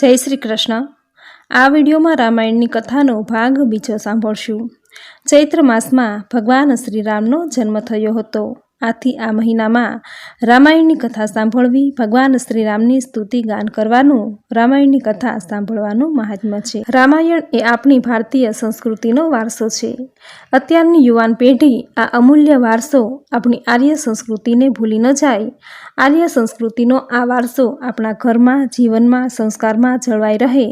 જય શ્રી કૃષ્ણ. આ વિડીયોમાં રામાયણની કથાનો ભાગ બીજો સાંભળશું. ચૈત્ર માસમાં ભગવાન શ્રીરામનો જન્મ થયો હતો. આથી આ મહિનામાં રામાયણની કથા સાંભળવી, ભગવાન શ્રીરામની સ્તુતિ ગાન કરવાનું, રામાયણની કથા સાંભળવાનું મહાત્મ્ય છે. રામાયણ એ આપણી ભારતીય સંસ્કૃતિનો વારસો છે. અત્યારની યુવાન પેઢી આ અમૂલ્ય વારસો આપણી આર્ય સંસ્કૃતિને ભૂલી ન જાય. આર્ય સંસ્કૃતિનો આ વારસો આપણા ઘરમાં, જીવનમાં, સંસ્કારમાં જળવાઈ રહે.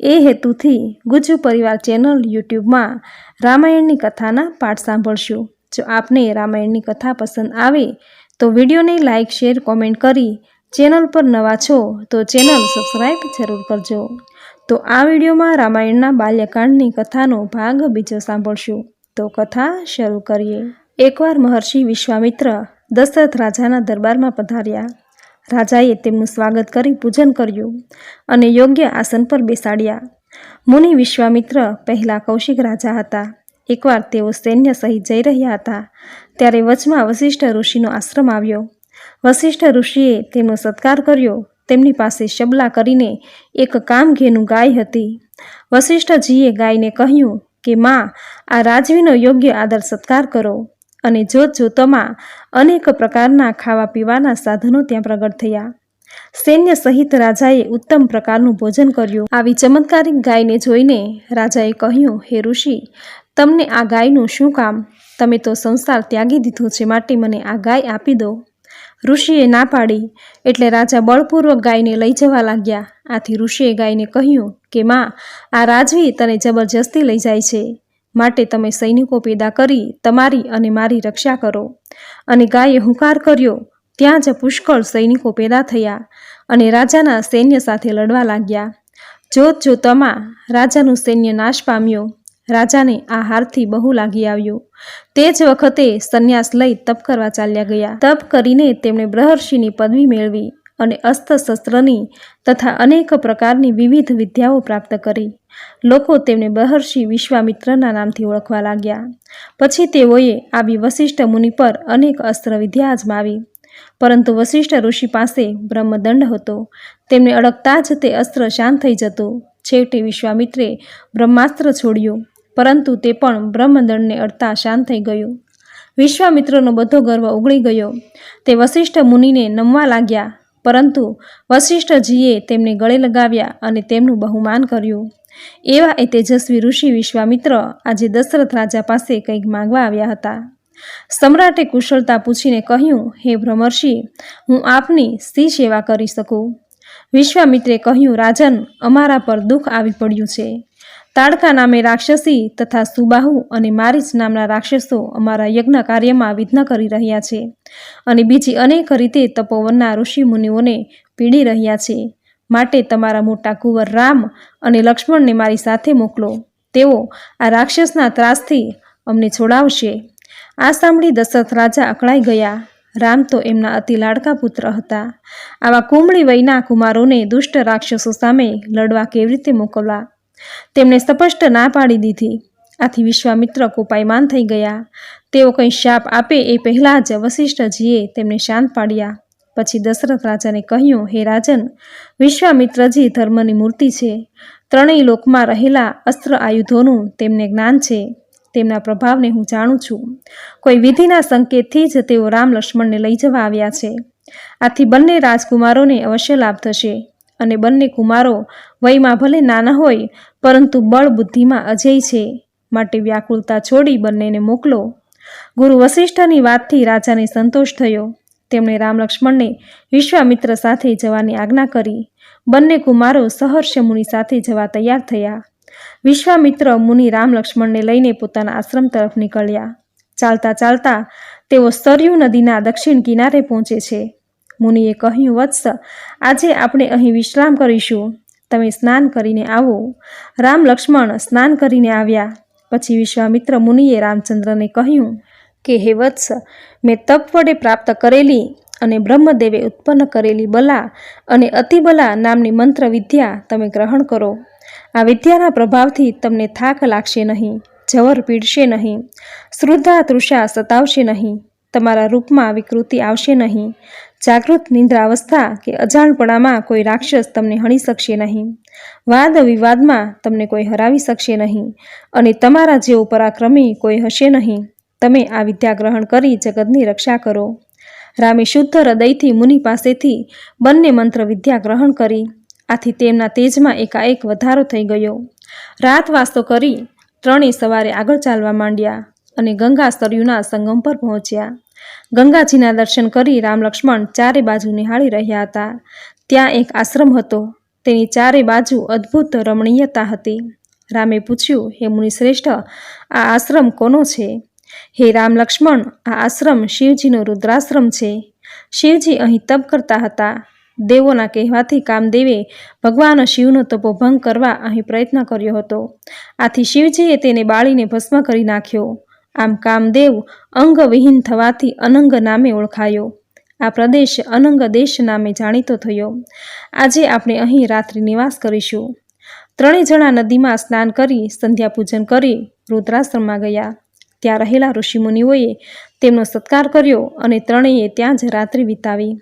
એ હેતુથી ગુજુ પરિવાર ચેનલ યુટ્યુબમાં રામાયણની કથાના પાઠ સાંભળશું. જો આપને રામાયણની કથા પસંદ આવે, તો વિડીયોને લાઇક શેર, કોમેન્ટ કરી ચેનલ પર નવા છો, તો ચેનલ સબસ્ક્રાઈબ જરૂર કરજો. તો આ વિડીયોમાં રામાયણના બાલ્યકાંડની કથાનો ભાગ બીજો સાંભળશું. તો કથા શરૂ કરીએ. એકવાર મહર્ષિ વિશ્વામિત્ર દશરથ રાજાના દરબારમાં પધાર્યા. રાજાએ તેમનું સ્વાગત કરી પૂજન કર્યું અને યોગ્ય આસન પર બેસાડ્યા. મુનિ વિશ્વામિત્ર પહેલાં કૌશિક રાજા હતા. એકવાર તેઓ સૈન્ય સહિત જઈ રહ્યા હતા, ત્યારે વચમાં વશિષ્ઠ ઋષિનો આશ્રમ આવ્યો. વશિષ્ઠ ઋષિએ તેમનો સત્કાર કર્યો. તેમની પાસે શબલા કરીને એક કામઘેનું ગાય હતી. વશિષ્ઠજીએ ગાયને કહ્યું કે, માં, આ રાજવીનો યોગ્ય આદર સત્કાર કરો અને જોત જોતમાં અનેક પ્રકારના ખાવા પીવાના સાધનો ત્યાં પ્રગટ થયા. સૈન્ય સહિત રાજાએ ઉત્તમ પ્રકારનું ભોજન કર્યું. આવી ચમત્કારિક ગાયને જોઈને રાજાએ કહ્યું, હે ઋષિ તમને આ ગાયનું શું કામ? તમે તો સંસાર ત્યાગી દીધો છે, માટે મને આ ગાય આપી દો. ઋષિએ ના પાડી, એટલે રાજા બળપૂર્વક ગાયને લઈ જવા લાગ્યા. આથી ઋષિએ ગાયને કહ્યું કે, માં, આ રાજવી તને જબરજસ્તી લઈ જાય છે. માટે તમે સૈનિકો પેદા કરી તમારી અને મારી રક્ષા કરો. અને ગાયે હુંકાર કર્યો. ત્યાં જ પુષ્કળ સૈનિકો પેદા થયા અને રાજાના સૈન્ય સાથે લડવા લાગ્યા. જોત જોતમાં રાજાનું સૈન્ય નાશ પામ્યો. રાજાને આ હારથી બહુ લાગી આવ્યું. તે જ વખતે સંન્યાસ લઈ તપ કરવા ચાલ્યા ગયા. તપ કરીને તેમણે બ્રહર્ષિની પદવી મેળવી અને અસ્ત્રશસ્ત્રની તથા અનેક પ્રકારની વિવિધ વિદ્યાઓ પ્રાપ્ત કરી. લોકો તેમને બહર્ષિ વિશ્વામિત્રના નામથી ઓળખવા લાગ્યા. પછી તેઓએ આવી વશિષ્ઠ મુનિ પર અનેક અસ્ત્ર વિદ્યા અજમાવી. પરંતુ વશિષ્ઠ ઋષિ પાસે બ્રહ્મદંડ હતો. તેમને અડકતા જ તે અસ્ત્ર શાંત થઈ જતું. છેવટે વિશ્વામિત્રે બ્રહ્માસ્ત્ર છોડ્યું. પરંતુ તે પણ બ્રહ્મદંડને અડતા શાંત થઈ ગયું. વિશ્વામિત્રનો બધો ગર્વ ઉગળી ગયો. તે વશિષ્ઠ મુનિને નમવા લાગ્યા, પરંતુ વશિષ્ઠજીએ તેમને ગળે લગાવ્યા અને તેમનું બહુમાન કર્યું. એવા એ તેજસ્વી ઋષિ વિશ્વામિત્ર આજે દશરથ રાજા પાસે કંઈક માંગવા આવ્યા હતા. સમ્રાટે કુશળતા પૂછીને કહ્યું, હે ભ્રમર્ષિ હું આપની સી સેવા કરી શકું. વિશ્વામિત્રે કહ્યું, રાજન, અમારા પર દુઃખ આવી પડ્યું છે. તાડકા નામે રાક્ષસી તથા સુબાહુ અને મારીચ નામના રાક્ષસો અમારા યજ્ઞ કાર્યમાં વિઘ્ન કરી રહ્યા છે. અને બીજી અનેક રીતે તપોવનના ઋષિ મુનિઓને પીડી રહ્યા છે. માટે તમારા મોટા કુંવર રામ અને લક્ષ્મણને મારી સાથે મોકલો. તેઓ આ રાક્ષસના ત્રાસથી અમને છોડાવશે. આ સાંભળી દશરથ રાજા અકળાઈ ગયા. રામ તો એમના અતિ લાડકા પુત્ર હતા. આવા કુમળી વયના કુમારોને દુષ્ટ રાક્ષસો સામે લડવા કેવી રીતે મોકલવા તેમણે સ્પષ્ટ ના પાડી દીધી. આથી વિશ્વામિત્ર કોપાયમાન થઈ ગયા. તેઓ કંઈ શાપ આપે એ પહેલાં જ વશિષ્ઠજીએ તેમને શાંત પાડ્યા. પછી દશરથ રાજાને કહ્યું, હે રાજન, વિશ્વામિત્રજી ધર્મની મૂર્તિ છે. ત્રણેય લોકમાં રહેલા અસ્ત્ર આયુધોનું તેમને જ્ઞાન છે. તેમના પ્રભાવને હું જાણું છું. કોઈ વિધિના સંકેતથી જ તેઓ રામ લક્ષ્મણને લઈ જવા આવ્યા છે. આથી બંને રાજકુમારોને અવશ્ય લાભ થશે. અને બંને કુમારો વયમાં ભલે નાના હોય, પરંતુ બળ બુદ્ધિમાં અજય છે. માટે વ્યાકુળતા છોડી બંનેને મોકલો. ગુરુ વસિષ્ઠની વાતથી રાજાને સંતોષ થયો. તેમણે રામ લક્ષ્મણને વિશ્વામિત્ર સાથે જવાની આજ્ઞા કરી. બંને કુમારો સહર્ષ મુનિ સાથે જવા તૈયાર થયા. વિશ્વામિત્ર મુનિ રામ લક્ષ્મણને લઈને પોતાના આશ્રમ તરફ નીકળ્યા. ચાલતા ચાલતા તેઓ સરયુ નદીના દક્ષિણ કિનારે પહોંચે છે. મુનિએ કહ્યું, વત્સ, આજે આપણે અહીં વિશ્રામ કરીશું. તમે સ્નાન કરીને આવો. રામ લક્ષ્મણ સ્નાન કરીને આવ્યા. પછી વિશ્વામિત્ર મુનિએ રામચંદ્રને કહ્યું, કે હે વત્સ, મેં તપ વડે પ્રાપ્ત કરેલી અને બ્રહ્મદેવે ઉત્પન્ન કરેલી બલા અને અતિબલા નામની મંત્ર વિદ્યા તમે ગ્રહણ કરો. આ વિદ્યાના પ્રભાવથી તમને થાક લાગશે નહીં જવર પીડશે નહીં, શ્રુદ્ધા તૃષા સતાવશે નહીં, તમારા રૂપમાં વિકૃતિ આવશે નહીં. જાગૃત નિંદ્રાવસ્થા કે અજાણપણામાં કોઈ રાક્ષસ તમને હણી શકશે નહીં. વાદ વિવાદમાં તમને કોઈ હરાવી શકશે નહીં અને તમારા જેવો પરાક્રમી કોઈ હશે નહીં. તમે આ વિદ્યા ગ્રહણ કરી જગતની રક્ષા કરો. રામે શુદ્ધ હૃદયથી મુનિ પાસેથી બંને મંત્ર વિદ્યા ગ્રહણ કરી. આથી તેમના તેજમાં એકાએક વધારો થઈ ગયો. રાત વાસ્તો કરી ત્રણેય સવારે આગળ ચાલવા માંડ્યા અને ગંગા સરયુના સંગમ પર પહોંચ્યા. ગંગાજીના દર્શન કરી રામ લક્ષ્મણ ચારે બાજુ નિહાળી રહ્યા હતા. ત્યાં એક આશ્રમ હતો. તેની ચારે બાજુ અદ્ભુત રમણીયતા હતી. રામે પૂછ્યું, હે મુનિશ્રેષ્ઠ, આ આશ્રમ કોનો છે? હે રામ લક્ષ્મણ, આ આશ્રમ શિવજીનો રુદ્રાશ્રમ છે. શિવજી અહીં તપ કરતા હતા. દેવોના કહેવાથી કામદેવે ભગવાન શિવનો તપોભંગ કરવા અહીં પ્રયત્ન કર્યો હતો. આથી શિવજીએ તેને બાળીને ભસ્મ કરી નાખ્યો. આમ કામદેવ અંગવિહીન થવાથી અનંગ નામે ઓળખાયો. આ પ્રદેશ અનંગ દેશ નામે જાણીતો થયો. આજે આપણે અહીં રાત્રિ નિવાસ કરીશું. ત્રણેય જણા નદીમાં સ્નાન કરી સંધ્યા પૂજન કરી રુદ્રાશ્રમમાં ગયા. ત્યાં રહેલા ઋષિમુનિઓએ તેમનો સત્કાર કર્યો અને ત્રણેયે ત્યાં જ રાત્રિ વિતાવી.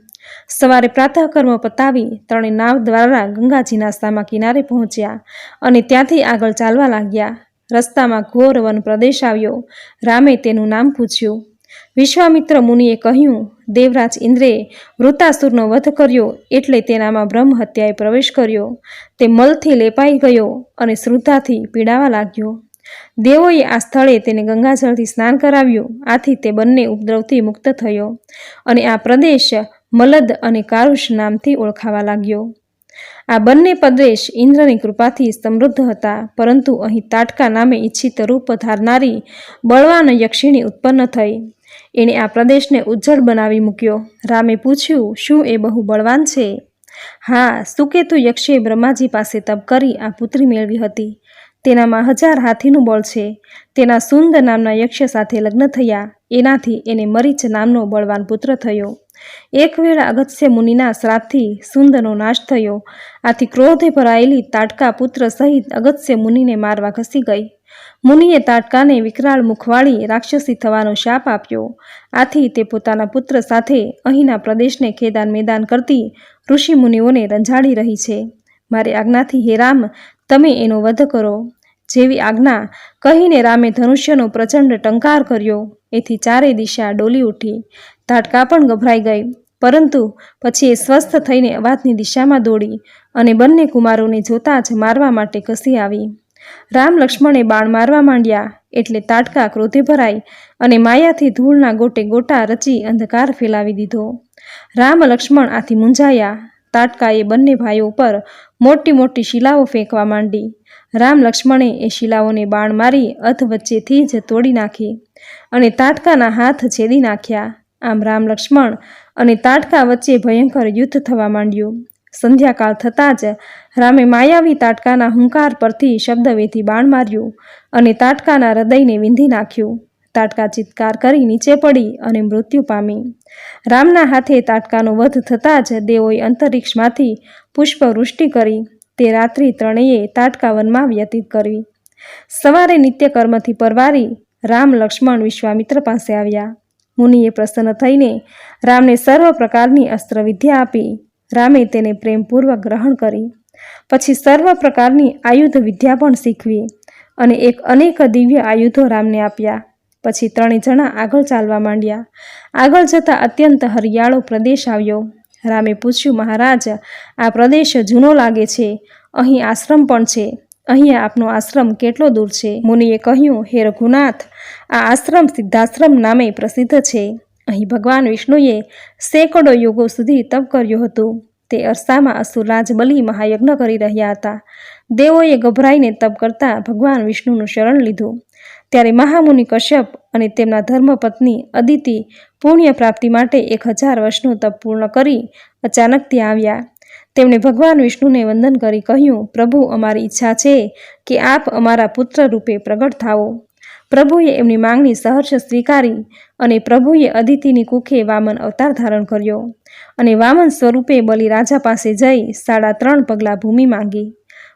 સવારે પ્રાતઃકર્મ પતાવી ત્રણેય નાવ દ્વારા ગંગાજીના સામા કિનારે પહોંચ્યા અને ત્યાંથી આગળ ચાલવા લાગ્યા. રસ્તામાં ઘોર વન પ્રદેશ આવ્યો. રામે તેનું નામ પૂછ્યું. વિશ્વામિત્ર મુનિએ કહ્યું, દેવરાજ ઇન્દ્રે વૃતાસુરનો વધ કર્યો એટલે તેનામાં બ્રહ્મ હત્યાએ પ્રવેશ કર્યો. તે મલથી લેપાઈ ગયો અને શ્રુદ્ધાથી પીડાવા લાગ્યો. દેવોએ આ સ્થળે તેને ગંગાજળથી સ્નાન કરાવ્યું. આથી તે બંને ઉપદ્રવથી મુક્ત થયો અને આ પ્રદેશ મલદ અને કારુષ નામથી ઓળખાવા લાગ્યો. આ બંને પ્રદેશ ઇન્દ્રની કૃપાથી સમૃદ્ધ હતા, પરંતુ અહીં તાટકા નામે ઈચ્છિત રૂપ ધારનારી બળવાન યક્ષિણી ઉત્પન્ન થઈ. એણે આ પ્રદેશને ઉજ્જળ બનાવી મૂક્યો. રામે પૂછ્યું, શું એ બહુ બળવાન છે? હા, સુકેતુ યક્ષે બ્રહ્માજી પાસે તપ કરી આ પુત્રી મેળવી હતી. તેનામાં હજાર હાથીનું બળ છે. તેના સુંદ નામના યક્ષ સાથે લગ્ન થયા. એનાથી એને મરીચ નામનો બળવાન પુત્ર થયો. એક વેળા અગત્ય મુનિના શ્રાપથી સુંદરનો નાશ થયો. આથી ક્રોધે ભરાયેલી તાટકા પુત્ર સહિત અગત્ય મુનિને મારવા ઘસી ગઈ. મુનિએ તાટકાને વિકરાળ મુખવાળી રાક્ષસી થવાનો શાપ આપ્યો. આથી તે પોતાના પુત્ર સાથે અહીંના પ્રદેશને ખેદાન મેદાન કરતી ઋષિ મુનિઓને રંજાડી રહી છે. મારી આજ્ઞાથી હે રામ, તમે એનો વધ કરો. જેવી આજ્ઞા કહીને રામે ધનુષ્યનો પ્રચંડ ટંકાર કર્યો. એથી ચારે દિશા ડોલી ઉઠી. તાટકા પણ ગભરાઈ ગઈ. પરંતુ પછી એ સ્વસ્થ થઈને અવાજની દિશામાં દોડી અને બંને કુમારોને જોતા જ મારવા માટે કસી આવી. રામ લક્ષ્મણે બાણ મારવા માંડ્યા એટલે તાટકા ક્રોધે ભરાઈ અને માયાથી ધૂળના ગોટે ગોટા રચી અંધકાર ફેલાવી દીધો. રામ લક્ષ્મણ આથી મૂંઝાયા. તાટકાએ બંને ભાઈઓ પર મોટી મોટી શિલાઓ ફેંકવા માંડી. રામ લક્ષ્મણે એ શિલાઓને બાણ મારી અથ વચ્ચેથી જ તોડી નાખી અને તાટકાના હાથ છેદી નાખ્યા. આમ રામ લક્ષ્મણ અને તાટકા વચ્ચે ભયંકર યુદ્ધ થવા માંડ્યું. સંધ્યાકાળ થતાં જ રામે માયાવી તાટકાના હુંકાર પરથી શબ્દવેથી બાણ માર્યું અને તાટકાના હૃદયને વિંધી નાખ્યું. તાટકા ચિત્કાર કરી નીચે પડી અને મૃત્યુ પામી. રામના હાથે તાટકાનો વધ થતાં જ દેવોએ અંતરિક્ષમાંથી પુષ્પવૃષ્ટિ કરી તે રાત્રિ ત્રણેય તાટકા વનમાં વ્યતીત કરવી. સવારે નિત્યકર્મથી પરવારી રામ લક્ષ્મણ વિશ્વામિત્ર પાસે આવ્યા. મુનિએ પ્રસન્ન થઈને રામને સર્વ પ્રકારની અસ્ત્રવિદ્યા આપી. રામે તેને પ્રેમપૂર્વક ગ્રહણ કરી. પછી સર્વ પ્રકારની આયુધ વિદ્યા પણ શીખવી અને એક અનેક દિવ્ય આયુધો રામને આપ્યા. પછી ત્રણેય જણા આગળ ચાલવા માંડ્યા. આગળ જતાં અત્યંત હરિયાળો પ્રદેશ આવ્યો. રામે પૂછ્યું, મહારાજ, આ પ્રદેશ જૂનો લાગે છે. અહીં આશ્રમ પણ છે. અહીં આપનો આશ્રમ કેટલો દૂર છે? મુનિએ કહ્યું, હે રઘુનાથ, આ આશ્રમ સિદ્ધાશ્રમ નામે પ્રસિદ્ધ છે. અહીં ભગવાન વિષ્ણુએ સેંકડો યુગો સુધી તપ કર્યું હતું. તે અરસામાં અસુરરાજ બલિ મહાયજ્ઞ કરી રહ્યા હતા. દેવોએ ગભરાઈને તપ કરતા ભગવાન વિષ્ણુનું શરણ લીધું. ત્યારે મહામુનિ કશ્યપ અને તેમના ધર્મપત્ની અદિતિ પુણ્ય પ્રાપ્તિ માટે એક હજાર વર્ષનું તપ પૂર્ણ કરી અચાનક ત્યાં આવ્યા. તેમણે ભગવાન વિષ્ણુને વંદન કરી કહ્યું, પ્રભુ, અમારી ઈચ્છા છે કે આપ અમારા પુત્ર રૂપે પ્રગટ થાઓ. પ્રભુએ એમની માંગણી સહર્ષ સ્વીકારી અને પ્રભુએ અદિતિની કુખે વામન અવતાર ધારણ કર્યો અને વામન સ્વરૂપે બલિરાજા પાસે જઈ સાડા ત્રણ પગલાં ભૂમિ માંગી.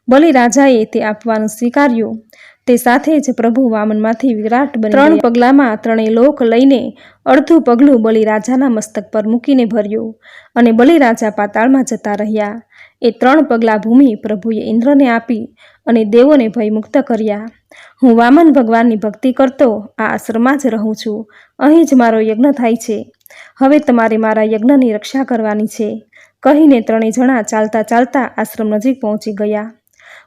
બલિરાજાએ તે આપવાનું સ્વીકાર્યું. તે સાથે જ પ્રભુ વામનમાંથી વિરાટ બની ત્રણ પગલામાં ત્રણેય લોક લઈને અડધું પગલું બલિરાજાના મસ્તક પર મૂકીને ભર્યું અને બલિરાજા પાતાળમાં જતા રહ્યા. એ ત્રણ પગલાં ભૂમિ પ્રભુએ ઇન્દ્રને આપી અને દેવોને ભયમુક્ત કર્યા. હું વામન ભગવાનની ભક્તિ કરતો આ આશ્રમમાં જ રહું છું. અહીં જ મારો યજ્ઞ થાય છે. હવે તમારે મારા યજ્ઞની રક્ષા કરવાની છે. કહીને ત્રણેય જણા ચાલતા ચાલતા આશ્રમ નજીક પહોંચી ગયા.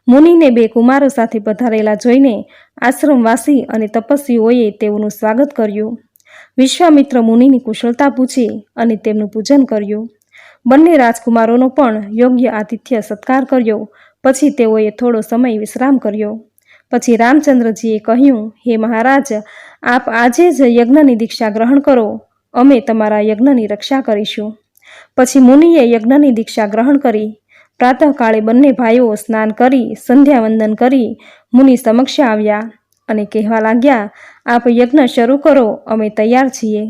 મુનિને બે કુમારો સાથે પધારેલા જોઈને આશ્રમવાસી અને તપસ્વીઓએ તેઓનું સ્વાગત કર્યું. વિશ્વામિત્ર મુનિની કુશળતા પૂછી અને તેમનું પૂજન કર્યું. બંને રાજકુમારોનો પણ યોગ્ય આતિથ્ય સત્કાર કર્યો. પછી તેઓએ થોડો સમય વિશ્રામ કર્યો. પછી રામચંદ્રજીએ કહ્યું, હે મહારાજ, આપ આજે જ યજ્ઞની દીક્ષા ગ્રહણ કરો. અમે તમારા યજ્ઞની રક્ષા કરીશું. પછી મુનિએ યજ્ઞની દીક્ષા ગ્રહણ કરી. પ્રાતઃકાળે બંને ભાઈઓ સ્નાન કરી, સંધ્યાવંદન કરી મુનિ સમક્ષ આવ્યા અને કહેવા લાગ્યા, આપ યજ્ઞ શરૂ કરો, અમે તૈયાર છીએ.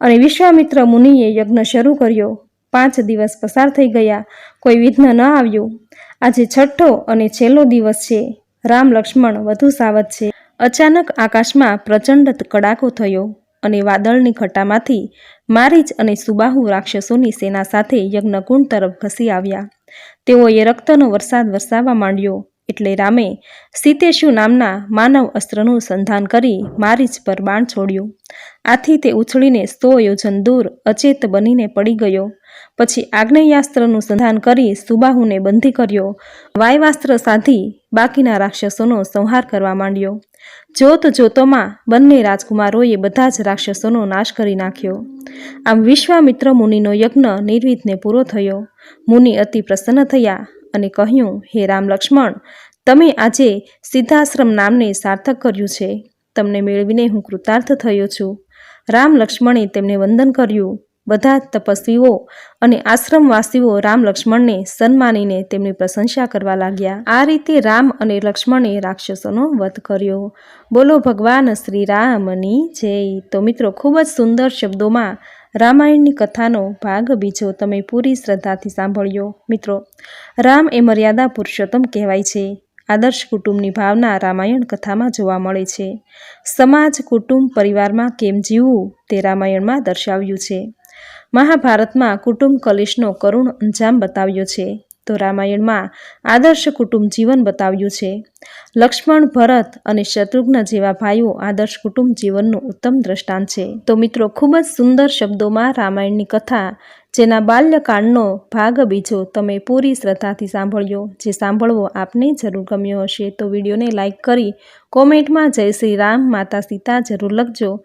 અને વિશ્વામિત્ર મુનિએ યજ્ઞ શરૂ કર્યો. પાંચ દિવસ પસાર થઈ ગયા. કોઈ વિઘ્ન ન આવ્યું. આજે છઠ્ઠો અને છેલ્લો દિવસ છે. રામ લક્ષ્મણ વધુ સાવધ છે. અચાનક આકાશમાં પ્રચંડ કડાકો થયો અને વાદળની ખટ્ટામાંથી મારીચ અને સુબાહુ રાક્ષસોની સેના સાથે યજ્ઞકુંડ તરફ ઘસી આવ્યા. તેઓએ રક્તનો વરસાદ વરસાવવા માંડ્યો. એટલે રામે સીતેશુ નામના માનવ અસ્ત્રનું સંધાન કરી મારીચ પર બાણ છોડ્યું. આથી તે ઉછળીને સો યોજન દૂર અચેત બનીને પડી ગયો. પછી આગ્નેયાસ્ત્રનું સંધાન કરી સુબાહુને બંધી કર્યો. વાયવાસ્ત્ર સાધી બાકીના રાક્ષસોનો સંહાર કરવા માંડ્યો. જોત જોતોમાં બંને રાજકુમારોએ બધા જ રાક્ષસોનો નાશ કરી નાખ્યો. આમ વિશ્વામિત્ર મુનિનો યજ્ઞ નિર્વિધને પૂરો થયો. મુનિ અતિ પ્રસન્ન થયા અને કહ્યું, હે રામ લક્ષ્મણ, તમે આજે સિદ્ધાશ્રમ નામને સાર્થક કર્યું છે. તમને મેળવીને હું કૃતાર્થ થયો છું. રામ લક્ષ્મણે તેમને વંદન કર્યું. બધા તપસ્વીઓ અને આશ્રમવાસીઓ રામ લક્ષ્મણને સન્માનીને તેમની પ્રશંસા કરવા લાગ્યા. આ રીતે રામ અને લક્ષ્મણે રાક્ષસોનો વધ કર્યો. બોલો ભગવાન શ્રી રામની જય. તો મિત્રો, ખૂબ જ સુંદર શબ્દોમાં રામાયણની કથાનો ભાગ બીજો તમે પૂરી શ્રદ્ધાથી સાંભળ્યો. મિત્રો, રામ એ મર્યાદા પુરુષોત્તમ કહેવાય છે. આદર્શ કુટુંબની ભાવના રામાયણ કથામાં જોવા મળે છે. સમાજ, કુટુંબ, પરિવારમાં કેમ જીવવું તે રામાયણમાં દર્શાવ્યું છે. મહાભારતમાં કુટુંબ કલેશનો કરુણ અંજામ બતાવ્યો છે. તો રામાયણમાં આદર્શ કુટુંબ જીવન બતાવ્યું છે. લક્ષ્મણ, ભરત અને શત્રુઘ્ન જેવા ભાઈઓ આદર્શ કુટુંબ જીવનનું ઉત્તમ દ્રષ્ટાંત છે. તો મિત્રો, ખૂબ જ સુંદર શબ્દોમાં રામાયણની કથા, જેના બાલ્યકાળનો ભાગ બીજો તમે પૂરી શ્રદ્ધાથી સાંભળ્યો, જે સાંભળવો આપને જરૂર ગમ્યો હશે. તો વિડીયોને લાઇક કરી કોમેન્ટમાં જય શ્રી રામ, માતા સીતા જરૂર લખજો.